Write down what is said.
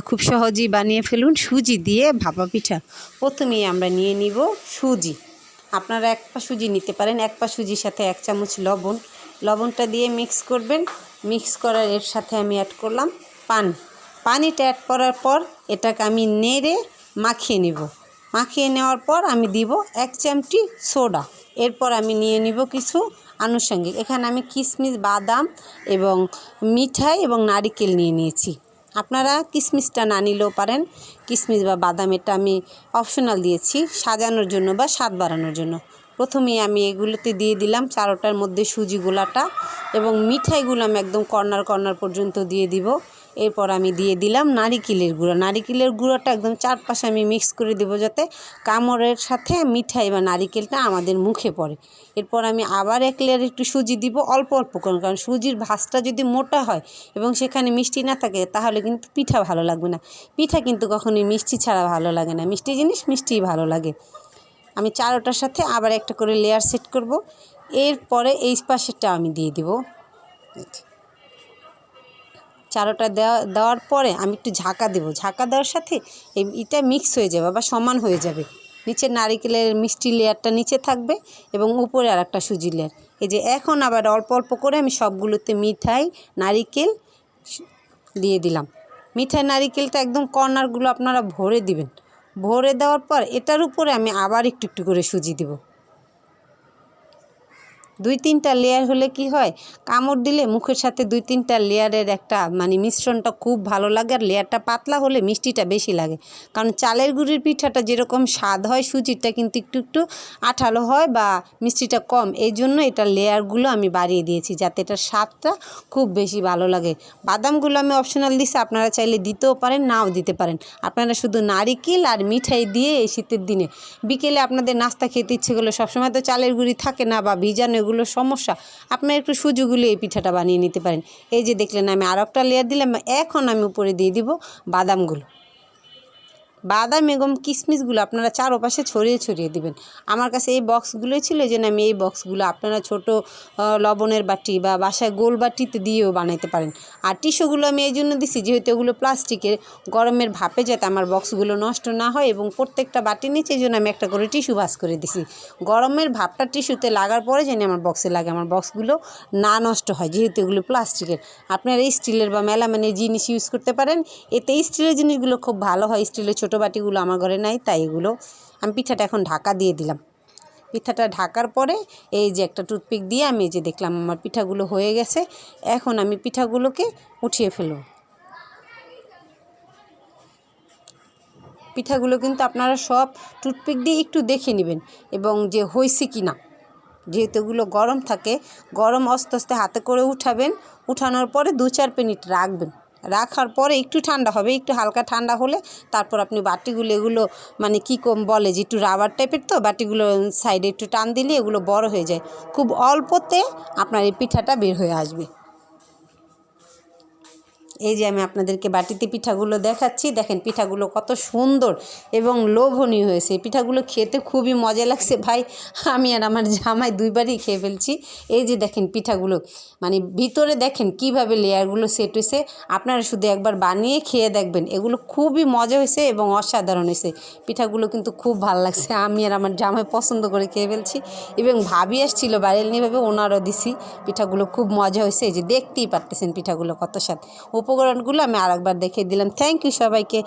খুব সহজেই বানিয়ে ফেলুন সুজি দিয়ে ভাপা পিঠা। প্রথমেই আমরা নিয়ে নিব সুজি। আপনারা এক পা সুজি নিতে পারেন, এক পা সুজির সাথে এক চামচ লবণ। লবণটা দিয়ে মিক্স করবেন। মিক্স করার এর সাথে আমি অ্যাড করলাম পানি। পানিটা অ্যাড করার পর এটাকে আমি নেড়ে মাখিয়ে নেব। মাখিয়ে নেওয়ার পর আমি দিব এক চামটি সোডা। এরপর আমি নিয়ে নিব কিছু আনুষঙ্গিক। এখানে আমি কিশমিশ বাদাম এবং মিঠাই এবং নারিকেল নিয়ে নিয়েছি। আপনারা কিশমিশটা না নিলেও পারেন। কিশমিশ বা বাদাম এটা আমি অপশনাল দিয়েছি সাজানোর জন্য বা স্বাদ বাড়ানোর জন্য। প্রথমেই আমি এগুলোতে দিয়ে দিলাম চারোটার মধ্যে সুজি গোলাটা এবং মিঠাইগুলো আমি একদম কর্নার কর্নার পর্যন্ত দিয়ে দিব। এরপর আমি দিয়ে দিলাম নারিকেলের গুঁড়ো। নারিকেলের গুঁড়োটা একদম চারপাশে আমি মিক্স করে দেবো যাতে কামড়ের সাথে মিঠাই বা নারিকেলটা আমাদের মুখে পড়ে। এরপর আমি আবার এক লেয়ার একটু সুজি দিব অল্প অল্প করে, কারণ সুজির ভাঁজটা যদি মোটা হয় এবং সেখানে মিষ্টি না থাকে তাহলে কিন্তু পিঠা ভালো লাগবে না। পিঠা কিন্তু কখনোই মিষ্টি ছাড়া ভালো লাগে না। মিষ্টি জিনিস মিষ্টিই ভালো লাগে। আমি চারোটার সাথে আবার একটা করে লেয়ার সেট করব। এরপরে এই পাশেরটা আমি দিয়ে দিব। চারোটা দেওয়া, দেওয়ার পরে আমি একটু ঝাঁকা দেবো। ঝাঁকা দেওয়ার সাথে এটা মিক্স হয়ে যাবে বা সমান হয়ে যাবে। নিচে নারিকেলের মিষ্টি লেয়ারটা নিচে থাকবে এবং উপরে আর একটা সুজি লেয়ার এই যে এখন আবার অল্প অল্প করে আমি সবগুলোতে মিঠাই, নারিকেল দিয়ে দিলাম। মিঠাই নারিকেলটা একদম কর্নারগুলো আপনারা ভরে দিবেন। ভরে দেওয়ার পর এটার উপরে আমি আবার একটু একটু করে সুজি দিব। দুই তিনটা লেয়ার হলে কি হয়? কামড় দিলে মুখের সাথে দুই তিনটা লেয়ারের একটা মানে মিশ্রণটা খুব ভালো লাগে আর লেয়ারটা পাতলা হলে মিষ্টিটা বেশি লাগে। কারণ চালের গুঁড়ির পিঠাটা যেরকম স্বাদ হয় সুজিটা কিন্তু একটু একটু আঠালো হয় বা মিষ্টিটা কম। এই জন্য এটা লেয়ারগুলো আমি বাড়িয়ে দিয়েছি যাতে এটার স্বাদটা খুব বেশি ভালো লাগে। বাদামগুলো আমি অপশনাল দিছি, আপনারা চাইলে দিতেও পারেন, নাও দিতে পারেন। আপনারা শুধু নারিকেল আর মিঠাই দিয়ে এই শীতের দিনে। বিকেলে আপনাদের নাস্তা খেতে ইচ্ছে করলে সবসময় তো চালের গুঁড়ি থাকে না বা ভিজানো এগুলো সমস্যা। আপনার একটু সুযোগগুলো এই পিঠাটা বানিয়ে নিতে পারেন। এই যে দেখলেন, আমি আর একটা লেয়ার দিলাম, এখন আমি উপরে দিয়ে দিব বাদামগুলো। বাদাম এবং কিশমিশগুলো আপনারা চারোপাশে ছড়িয়ে ছড়িয়ে দিবেন। আমার কাছে এই বক্সগুলোই ছিল জন্য আমি এই বক্সগুলো আপনারা ছোট লবণের বাটি বা বাসায় গোল বাটিতে দিয়েও বানাইতে পারেন। আর টিস্যুগুলো আমি এই জন্য দিছি যেহেতু ওগুলো প্লাস্টিকের, গরমের ভাপে যাতে আমার বক্সগুলো নষ্ট না হয় এবং প্রত্যেকটা বাটির নিচে এই জন্য আমি একটা করে টিস্যু ভাস করে দিছি। গরমের ভাপটা টিস্যুতে লাগার পরে যেন আমার বক্সে লাগে, আমার বক্সগুলো না নষ্ট হয় যেহেতু এগুলো প্লাস্টিকের। আপনারা স্টিলের বা মেলামানের জিনিস ইউজ করতে পারেন, এতে স্টিলের জিনিসগুলো খুব ভালো হয়, স্টিলের ছোটো বাটিগুলো আমার ঘরে নাই, তাই এগুলো আমি পিঠাটা এখন ঢাকা দিয়ে দিলাম। পিঠাটা ঢাকার পরে এই যে একটা টুথপিক দিয়ে আমি যে দেখলাম আমার পিঠাগুলো হয়ে গেছে, এখন আমি পিঠাগুলোকে উঠিয়ে ফেলব। পিঠাগুলো কিন্তু আপনারা সব টুথপিক দিয়ে একটু দেখে নেবেন এবং যে হয়েছে কি না যেহেতু এগুলো গরম থাকে, গরম আস্তে আস্তে হাতে করে উঠাবেন, উঠানোর পরে দু চার মিনিট রাখবেন। রাখার পরে একটু ঠান্ডা হবে, একটু হালকা ঠান্ডা হলে তারপর আপনি বাটিগুলো এগুলো মানে কী কম বলে যে একটু রাবার টাইপের তো, বাটিগুলো সাইডে একটু টান দিলে এগুলো বড় হয়ে যায়। খুব অল্পতে আপনার এই পিঠাটা বের হয়ে আসবে। এই যে আমি আপনাদেরকে বাটিতে পিঠাগুলো দেখাচ্ছি, দেখেন পিঠাগুলো কত সুন্দর এবং লোভনীয় হয়েছে। পিঠাগুলো খেতে খুবই মজা লাগছে ভাই, আমি আর আমার জামাই দুইবারই খেয়ে ফেলছি। এই যে দেখেন পিঠাগুলো মানে ভিতরে দেখেন কীভাবে লেয়ারগুলো সেট হয়েছে। আপনারা শুধু একবার বানিয়ে খেয়ে দেখবেন, এগুলো খুবই মজা হয়েছে এবং অসাধারণ হয়েছে। পিঠাগুলো কিন্তু খুব ভালো লাগছে, আমি আর আমার জামাই পছন্দ করে খেয়ে ফেলছি এবং ভাবি আসছিল বাড়ির নিয়েভাবে ওনারও দিছি। পিঠাগুলো খুব মজা হয়েছে, এই যে দেখতেই পারতেছেন পিঠাগুলো কত স্বাদ। উপকরণগুলো আমি আরেকবার দেখিয়ে দিলাম। থ্যাংক ইউ সবাইকে।